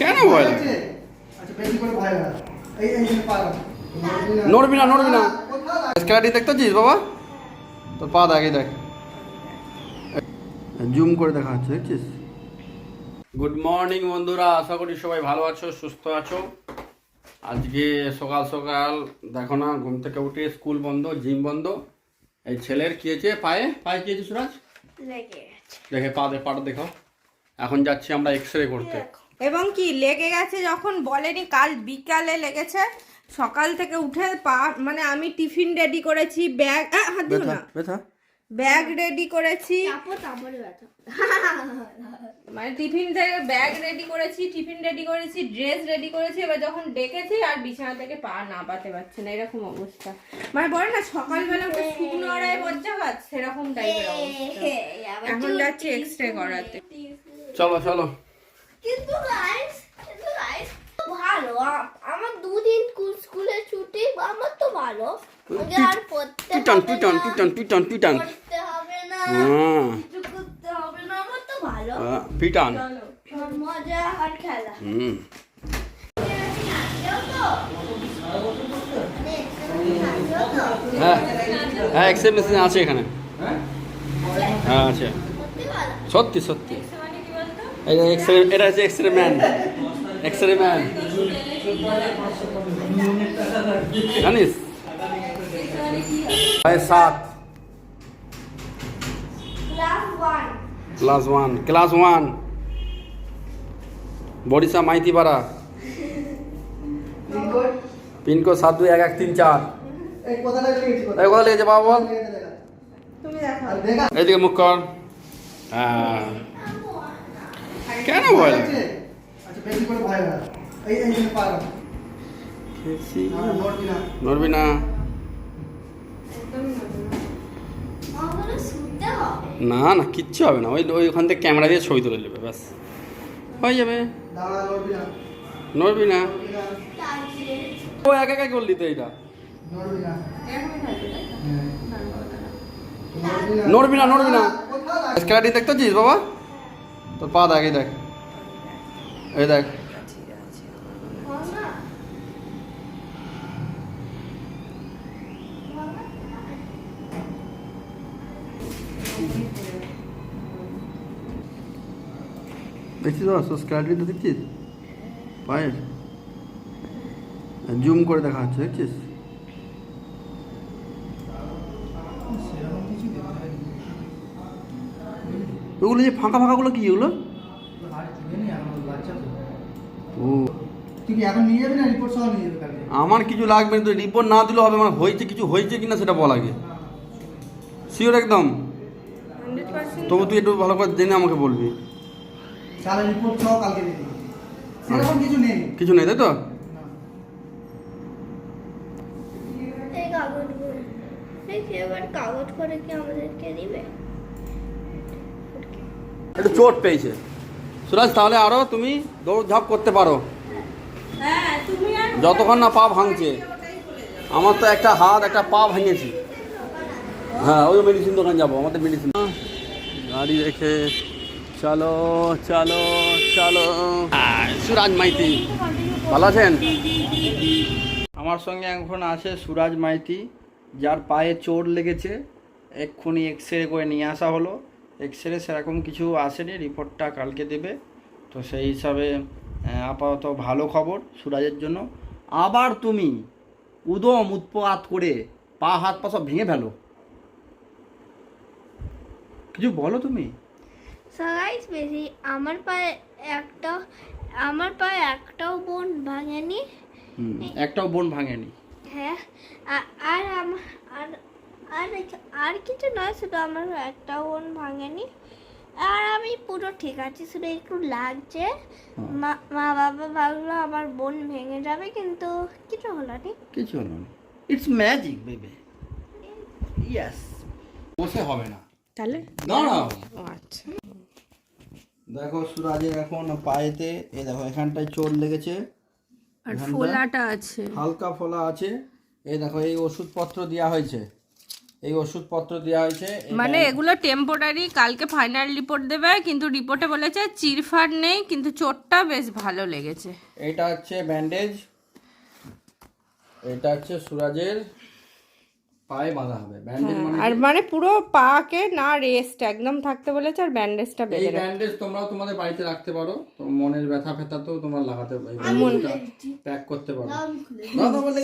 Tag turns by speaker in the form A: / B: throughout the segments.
A: কেন লাগে?
B: আচ্ছা।
A: নড়বি না নড়বি না। স্কেলাটি দেখতে পাচ্ছিস বাবা? তোর পা দেখ দেখ। জুম করে দেখা হচ্ছে দেখছিস? গুড মর্নিং বন্ধুরা। আশা করি সবাই ভালো আছো সুস্থ আছো। আজকে সকাল সকাল দেখো না ঘুম থেকে উঠে স্কুল বন্ধ জিম বন্ধ। এই ছেলের কি হয়েছে? পায়ে? পায়ে কি হয়েছে সুরাজ? দেখে পা দে পাটা দেখো। এখন যাচ্ছি আমরা এক্স রে করতে
C: এবং কি লেগে গেছে যখন বলেনি কাল বিকালে লেগেছে। সকাল থেকে উঠে পা মানে আমি টিফিন রেডি করেছি ব্যাগ হাত দিও না। ব্যাগ রেডি করেছি। মানে টিফিন থেকে ব্যাগ রেডি করেছি টিফিন রেডি করেছি ড্রেস রেডি করেছি এবার যখন ডেকেছি আর বিছানা থেকে পা না পাতে পারছে না এরকম অবস্থা। মানে বলে না সকালবেলা উঠে শুকনো আড়াই বজ্জাঘাত সেরকম টাইপের অবস্থা। এখন যাচ্ছি এক্স রে করাতে।
A: চলো চলো।
D: কিন্তু গাইস কিন্তু গাইস ভালো আমার দুদিন স্কুল- স্কুলে ছুটি আমার তো ভালো। আর পড়তে পড়তে হবে না
A: হ্যাঁ।
D: কিছু করতে হবে না আমার তো ভালো।
A: আহ,
D: মজা আর খেলা।
A: হুম।
D: আসলেও তো আসলেও তো
A: হ্যাঁ হ্যাঁ মেশিন আছে এখানে। হ্যাঁ? আছে।
D: সত্যি
A: সত্যি। সত্যি এই এক্স রে এটা হচ্ছে X ray man X ray man জানিস প্রায় সাত
D: class one
A: class one class Barisha Maitipara
B: pin code?
A: Pin code সাত দুই এক এক তিন চার।
B: এই কোথাটা লেগেছে কোথায়?
A: লেগেছে বাবা বল। এইদিকে মুখ কর। হ্যাঁ।
B: পা রাখ। না, নড়বি না।
A: না। কিচ্ছু হবে না। ওই ওই ওখান থেকে ক্যামেরা দিয়ে ছবি তুলে নেবে ব্যাস। হয়ে যাবে।
B: নড়বি না।
A: ও একা একা করলি তো এইটা?
B: নড়বি না।
A: নড়বি না। স্কেলাটি দেখতে বাবা? তোর পা দেখ দেখ। এই দেখ। দেখছিস তো দেখছিস? পায়ের। জুম করে দেখা হচ্ছে, দেখছিস? ওগুলো যে ফাঁকা ফাঁকাগুলো কি ওগুলো
B: হাড় চুকে নেই, আমার বাচ্চা তো।
A: ও।
B: তুই এখন নিয়ে যাবি না রিপোর্ট সহ নিয়ে যাবি কালকে?
A: আমার কিছু লাগবে না তো রিপোর্ট না দিলেও হবে মানে হয়েছে কিছু হয়েছে কিনা সেটা বল আগে। শিওর একদম? তবু তুই একটু ভালো করে জেনে আমাকে বলবি।
B: তাহলে রিপোর্ট সহ কালকে দিবি। সেরকম কিছু নেই।
A: কিছু নেই তাই তো?
D: এই কাগজগুলো দেখি এবার কাগজ করে কি আমাদেরকে দিবে?
A: একটু চোট পেয়েছে। সুরাজ তাহলে আরও তুমি দৌড় দৌড়ঝাঁপ করতে পারো।
C: হ্যাঁ
A: যতক্ষণ না পা ভাঙছে। আমার তো একটা হাত একটা পা ভেঙেছি। হ্যাঁ ওই মেডিসিন দোকান যাব আমাদের মেডিসিন গাড়ি রেখে চলো চলো চলো। সুরাজ মাইতি। ভালো আছেন? আমার সঙ্গে এখন আছে সুরাজ মাইতি যার পায়ে চোট লেগেছে। এক্ষুনি এক্স রে করে নিয়ে আসা হলো। এক্স রে সেরকম কিছু আসেনি রিপোর্টটা কালকে দেবে। তো সেই হিসাবে আপাতত ভালো খবর সুরাজের জন্য। আবার তুমি উদম উৎপাত করে পা হাত পা সব ভেঙে ফেলো। কিছু বলো তুমি।
D: সো বেশি আমার পায়ে একটা আমার পায়ে একটাও বোন ভাঙেনি।
A: একটাও বোন ভাঙেনি।
D: হ্যাঁ আর আমার আর আর আর কিছু নয় শুধু আমার একটাও বোন ভাঙেনি। আর আমি পুরো ঠিক আছি শুধু একটু লাগছে। মা মা বাবা ভাবলো আমার বোন ভেঙে যাবে কিন্তু কিছু হলো না।
A: কিছু হলো না। ইটস ম্যাজিক বেবে ইয়েস বসে হবে না।
C: তাহলে?
A: না না
C: আচ্ছা।
A: দেখো সুরাজের এখন পায়েতে এই দেখো এখানটায় চোট লেগেছে।
C: আর? ফোলাটা আছে।
A: হালকা ফোলা আছে। এই দেখো এই ওষুধপত্র দেওয়া হয়েছে। এই ওষুধপত্র দেওয়া হয়েছে
C: মানে এগুলো টেম্পোরারি কালকে ফাইনাল রিপোর্ট দেবে কিন্তু রিপোর্টে বলেছে চিরফার নেই কিন্তু চোটটা বেশ ভালো লেগেছে।
A: এটা হচ্ছে ব্যান্ডেজ এটা হচ্ছে সুরাজের। পায়ে বাঁধা হবে। ব্যান্ডেজ মানে
C: আর মানে পুরো পাকে না রেস্ট একদম থাকতে বলেছে আর ব্যান্ডেজটা বেঁধে রাখবে।
A: ব্যান্ডেজ তোমরাও তোমাদের বাড়িতে রাখতে পারো। তো মনের ব্যথা ফেথাতেও তোমরা লাগাতে প্যাক করতে পারো। দাদা বলে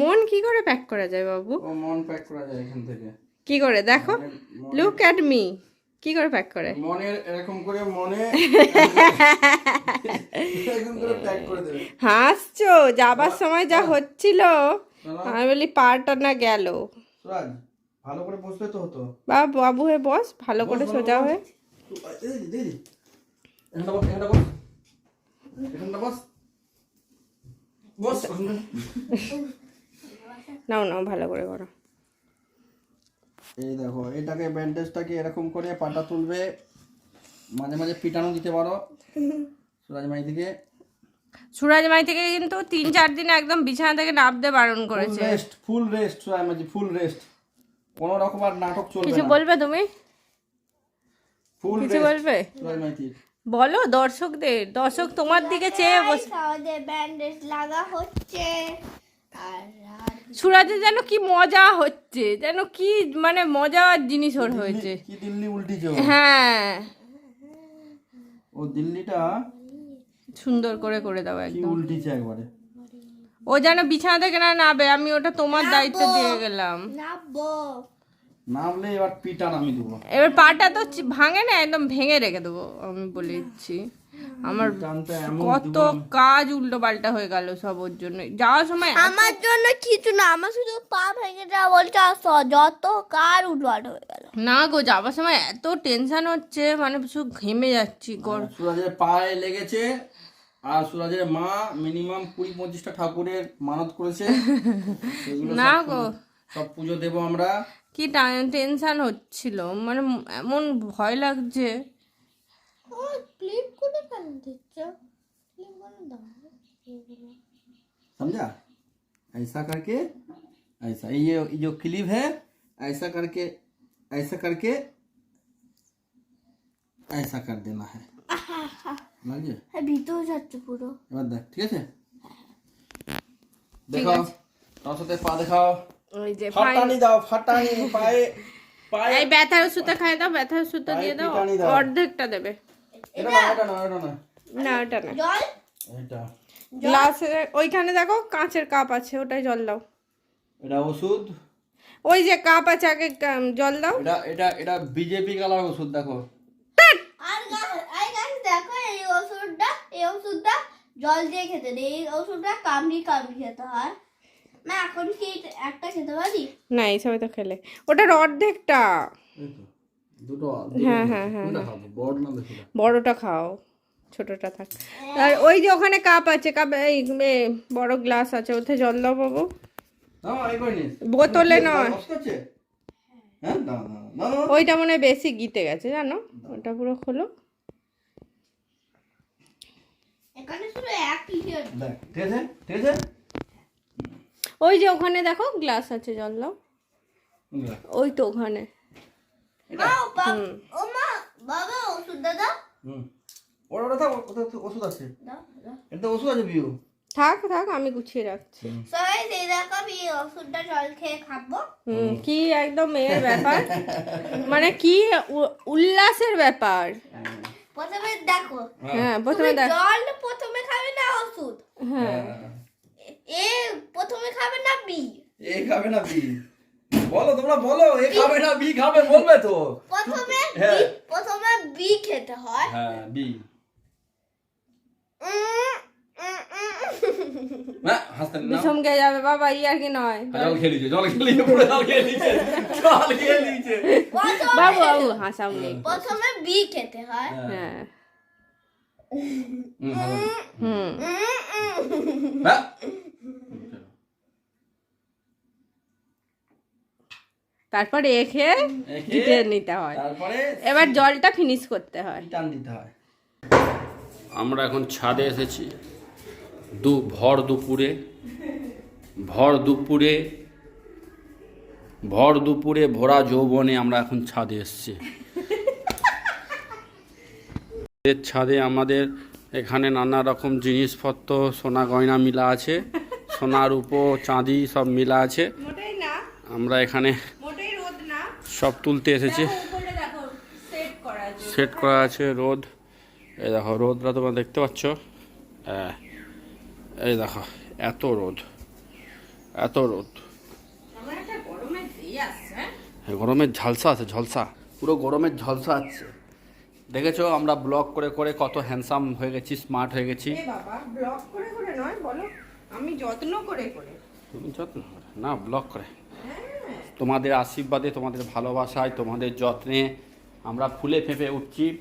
C: মন কি করে প্যাক করা যায় বাবু?
A: ও মন প্যাক করা যায় এখান থেকে।
C: কি করে? দেখো। লুক অ্যাট মি কি করে প্যাক করে?
A: মনের এরকম করে মনে এরকম করে প্যাক করে দেবে।
C: হাসছো? যাবার সময় যা হচ্ছিল। আমি বলি পাটা না গেল।
A: সুরাজ ভালো করে বসলে তো হতো।
C: বা বাবু হয়ে বস ভালো করে সোজা হয়ে। নাও নাও ভালো করে করো।
A: এই দেখো এটাকে ব্যান্ডেজটাকে এরকম করে পাটা তুলবে। মাঝে মাঝে পিটানো দিতে পারো। সুরাজ মাই থেকে
C: সুরাজ মাই থেকে কিন্তু তিন চার দিন একদম বিছানা থেকে নামতে বারণ করেছে।
A: রেস্ট ফুল রেস্ট সুরাজ মাঝি ফুল রেস্ট কোনো রকম আর নাটক চলবে
C: কিছু বলবে তুমি?
A: ফুল
C: কিছু বলবে? বলো দর্শকদের দর্শক তোমার দিকে চেয়ে বসে
D: আমাদের ব্যান্ডেজ লাগা হচ্ছে। আর আর
C: সুরাজের যেন কি মজা হচ্ছে যেন কি মানে মজার জিনিস ওর হয়েছে।
A: কি দিল্লি উল্টিছে ও?
C: হ্যাঁ।
A: ও দিল্লিটা
C: সুন্দর করে করে দাও একদম।
A: উল্টিছে একবারে
C: ও যেন বিছানা থেকে না নাবে আমি ওটা তোমার দায়িত্ব দিয়ে গেলাম।
A: নামলে এবার পিটান আমি দেবো।
C: এবার পাটা তো ভাঙে না একদম ভেঙে রেখে দেবো আমি বলে দিচ্ছি আমার কত কাজ উল্টো পাল্টা হয়ে গেল সব ওর জন্য। যাওয়ার সময়
D: আমার জন্য কিছু না আমার শুধু পা ভেঙে যাওয়া বলছে যত কার উঠবাট হয়ে গেল।
C: না গো যাওয়ার সময় এত টেনশন হচ্ছে মানে শুধু ঘেমে যাচ্ছি গর
A: পায়ে লেগেছে আর সুরাজের মা মিনিমাম কুড়ি পঁচিশটা ঠাকুরের মানত করেছে সেগুলো সব
C: না
A: পুজো-
C: গো।
A: সব পুজো দেবো আমরা
C: কি টেনশন হচ্ছিল মানে এমন ভয় লাগছে
D: ও ক্লিপ করে কেন দিচ্ছ ক্লিপ করে দাও
A: समझा ऐसा करके ऐसा ये ये जो क्लिप है ऐसा करके ऐसा करके ऐसा कर देना है লাগছে
D: হ্যাঁ ভিতরে যাচ্ছে পুরো।
A: এবার দেখ ঠিক আছে? দেখাও। তোমার সাথে পা দেখাও।
C: ওই যে
A: ফাটানি দাও ফাটানি পায়ে পায়ে
C: এই ব্যথার ওষুধটা খাই দাও ব্যথার ওষুধটা দিয়ে দাও অর্ধেকটা দেবে।
A: এটা না এটা না এটা না।
C: না ওটা না।
D: জল?
A: এটা।
C: গ্লাসে ওইখানে দেখো কাঁচের কাপ আছে ওটাই জল দাও।
A: এটা ওষুধ?
C: ওই যে কাপ আছে আগে জল দাও।
A: এটা এটা এটা বিজেপি কালার ওষুধ দেখো
D: আর গাছ এই গাছ দেখো এই ওষুধটা এই ওষুধটা জল দিয়ে খেতে নেই এই ওষুধটা কামড়ি কামড়ি খেতে হয়। না এখন কি একটা খেতে পারি?
C: না এই এইসবে তো খেলে। ওটার অর্ধেকটা।
A: দুটো
C: হ্যাঁ, হ্যাঁ, হ্যাঁ,
A: বড়
C: বড়টা খাও ছোটটা থাক। আর ওই যে ওখানে কাপ আছে কাপ এই বড় গ্লাস আছে ওতে জল দাও বাবু। বোতলে নয়।
A: হ্যাঁ
C: ওইটা মনে হয় বেশি গিতে গেছে জানো? ওটা পুরো খোলো
D: এখানে শুধু এক লিটার
A: দেখ ঠিক আছে? ঠিক আছে?
C: ওই যে ওখানে দেখো গ্লাস আছে জল দাও। ওই তো ওখানে।
D: ও মা বাবা
A: হুম। থাক, ওষুধ আছে।
D: দাও দাও।
A: এটা ওষুধ আছে বিউ
C: থাক থাক আমি গুছিয়ে রাখছি।
D: সবাই সেই দেখো আমি ওষুধটা জল খেয়ে খাব।
C: কি একদম এর ব্যাপার। মানে কি উল্লাসের ব্যাপার।
D: প্রথমে দেখো।
C: হ্যাঁ প্রথমে
D: দেখো।
C: দেখ
D: জল প্রথমে খাবে না ওষুধ?
C: হ্যাঁ।
D: এ- প্রথমে খাবে না বি?
A: এ খাবে না বি। বলো তোমরা বলো এ খাবে না বি খাবে বলবে তো।
D: প্রথমে
A: হ্যাঁ।
D: প্রথমে বি খেতে হয়।
A: হ্যাঁ বি। না হাসতেন না।
C: বিষম খেয়ে যাবে বাবা ই আর কি নয়।
A: জল খেয়ে লিছে জল খেয়ে লিছে পুরো জল খেয়ে লিছে জল খেয়ে লিছে।
C: বাবু বাবু হাসাও নেই
D: প্রথমে বি খেতে হয়।
C: হ্যাঁ।
A: হুম, ভালো।
C: হুম।
A: হ্যাঁ
C: তারপর এ খেয়ে
A: একে
C: জিতে নিতে হয়।
A: তারপরে
C: এবার জলটা ফিনিশ করতে হয়।
A: টান দিতে হয়।
E: আমরা এখন ছাদে এসেছি। দু ভর দুপুরে ভর দুপুরে ভর দুপুরে ভরা যৌবনে আমরা এখন ছাদে এসেছি। ছাদে আমাদের এখানে নানা রকম জিনিসপত্র সোনা গয়না মিলা আছে সোনার উপো চাঁদি সব মিলা আছে। আমরা এখানে সব তুলতে এসেছি।
C: সেট করা আছে
E: রোদ। এই দেখো রোদটা তোমরা দেখতে পাচ্ছ? হ্যাঁ। এই দেখো এত রোদ এত রোদ।
C: গরমের হ্যাঁ?
E: ঝালসা আছে ঝলসা পুরো গরমের ঝলসা আছে। দেখেছ আমরা ব্লগ করে করে কত হ্যান্ডসাম হয়ে গেছি স্মার্ট হয়ে গেছি।
C: এ বাবা ব্লক করে করে নয় বলো আমি যত্ন করে করে।
E: তুমি যত্ন করে না ব্লগ করে। তোমাদের আশীর্বাদে তোমাদের ভালোবাসায় তোমাদের যত্নে আমরা ফুলে ফেঁপে উঠছি।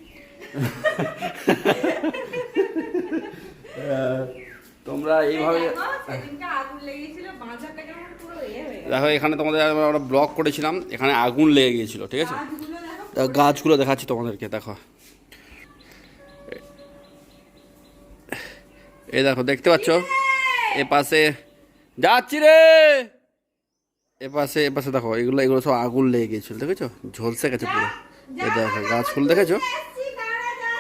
E: তোমরা এইভাবে
C: দেখো, ইয়ে
E: দেখো এখানে তোমাদের আমরা ব্লগ করেছিলাম এখানে আগুন লেগে গিয়েছিল ঠিক আছে?
C: গাছগুলো দেখো।
E: দেখো, দেখাচ্ছি তোমাদেরকে দেখো। এই দেখো দেখতে পাচ্ছ? এ পাশে যাচ্ছি রে! এ পাশে এ পাশে দেখো এগুলো এগুলো সব আগুন লেগে গিয়েছিল দেখেছ? ঝলসে গেছে পুরো। এ দেখো গাছগুলো দেখেছ?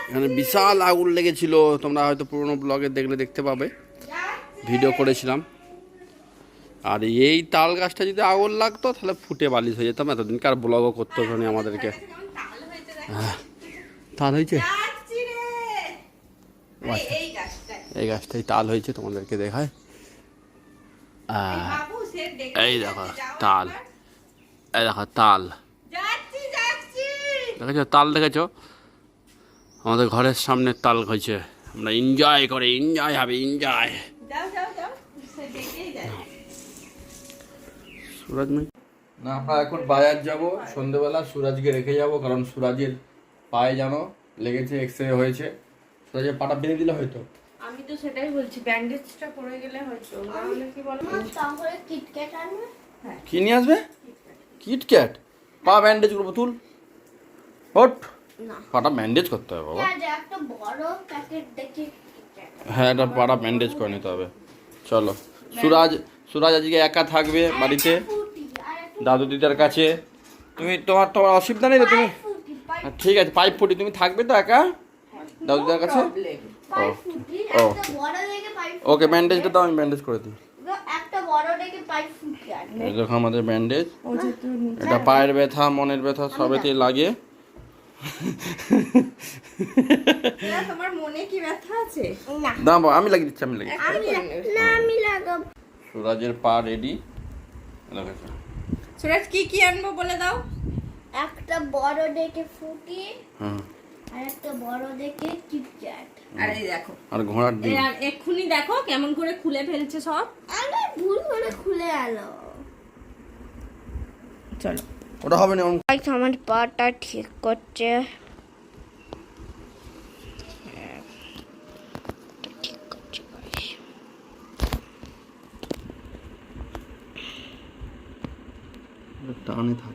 E: এখানে বিশাল আগুন লেগেছিল তোমরা হয়তো পুরোনো ব্লগে দেখলে দেখতে পাবে। ভিডিও করেছিলাম। আর এই তাল গাছটা যদি আগুন লাগতো, তাহলে ফুটে বালিশ হয়ে যেতাম। এতদিনকার ব্লগও করতে হতো আমাদেরকে।
C: কেমন তাল হয়েছে? রে এই-
E: গাছটাই তাল হয়েছে, তোমাদেরকে দেখায়। এই দেখো, তাল। এই দেখো, তাল। দেখেছ? তাল দেখেছ? আমাদের ঘরের সামনে তাল হয়েছে। আমরা এনজয় করে এনজয় হবে এনজয় সুরাজ না আমরা এখন বাজার যাব সন্ধেবেলা সুরাজকে রেখে যাব কারণ সুরাজের পায়ে যেন লেগেছে এক্স রে হয়েছে। সুরাজের পাটা বেঁধে দিলে হয়তো।
C: আমি তো সেটাই বলছি ব্যান্ডেজটা পরে গেলে হয়তো নাহলে কি বলো
D: তাহলে কিটক্যাট আনবে?
E: কি নিয়ে আসবে? কিটক্যাট পা ব্যান্ডেজ করব তুল। হট
D: না।
E: পাটা ব্যান্ডেজ করতে হবে বাবা।
D: হ্যাঁ একটা বড় প্যাকেট দেখি
E: হ্যাঁ এটা পাটা ব্যান্ডেজ করে নিতে হবে। চলো। সুরাজ সুরাজ আজকে একা থাকবে বাড়িতে দাদু দিদার কাছে। তুমি তোমার তোমার অসুবিধা নেই তো তুমি? হ্যাঁ, ঠিক আছে পাইপ ফুটি তুমি থাকবে তো একা? দাদু দিদার কাছে? ও।
D: একটা বড় দেখে পাই
E: ওকে ব্যান্ডেজটা দাও আমি ব্যান্ডেজ করে দিই। আমাদের ব্যান্ডেজ এটা পায়ের ব্যথা মনের ব্যথা সবেতেই লাগে।
C: তোমার মনে কি ব্যথা আছে?
D: না।
E: আমি লাগিয়ে দিচ্ছি আমি লাগিয়ে
D: না আমি লাগাবো।
E: সুরাজের পা রেডি
C: সুরাজ কি কি আনব বলে দাও?
D: একটা বড় দেখে ফুটি আর একটা বড় দেখে কিটক্যাট
C: আর এই দেখো।
E: আর ঘোড়ার ডিম।
C: এক্ষুনি দেখো কেমন করে খুলে ফেলছে সব।
D: আরে ভুল করে খুলে এলো
C: চলো।
E: ওটা হবে না
D: আমার পাটা ঠিক করছে ঠিক করছে guys।
E: টানে থাকে